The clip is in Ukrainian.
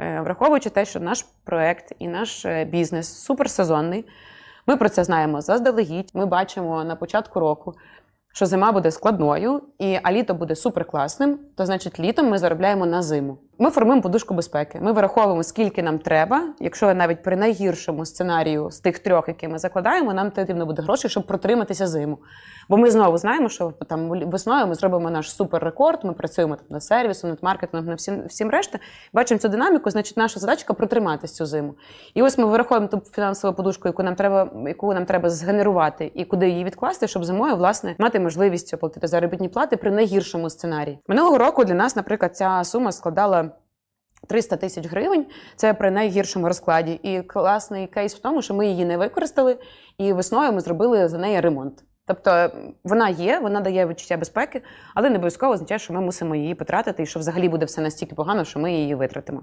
Е, Враховуючи те, що наш проект і наш е, бізнес суперсезонний, ми про це знаємо заздалегідь. Ми бачимо на початку року, що зима буде складною, і, а літо буде суперкласним, то значить літом ми заробляємо на зиму. Ми формуємо подушку безпеки. Ми вираховуємо, скільки нам треба. Якщо навіть при найгіршому сценарію з тих трьох, які ми закладаємо, нам потрібно буде грошей, щоб протриматися зиму. Бо ми знову знаємо, що там весною ми зробимо наш суперрекорд. Ми працюємо там над сервісом, над маркетингом, над всім всім решта. Бачимо цю динаміку, значить, наша задачка протриматись цю зиму. І ось ми вираховуємо ту фінансову подушку, яку нам треба, яку нам треба згенерувати і куди її відкласти, щоб зимою власне мати можливість оплатити заробітні плати при найгіршому сценарії. Минулого року для нас, наприклад, ця сума складала. 300 тисяч гривень це при найгіршому розкладі. І класний кейс в тому, що ми її не використали, і весною ми зробили за неї ремонт. Тобто вона є, вона дає відчуття безпеки, але не обов'язково означає, що ми мусимо її потратити, і що взагалі буде все настільки погано, що ми її витратимо.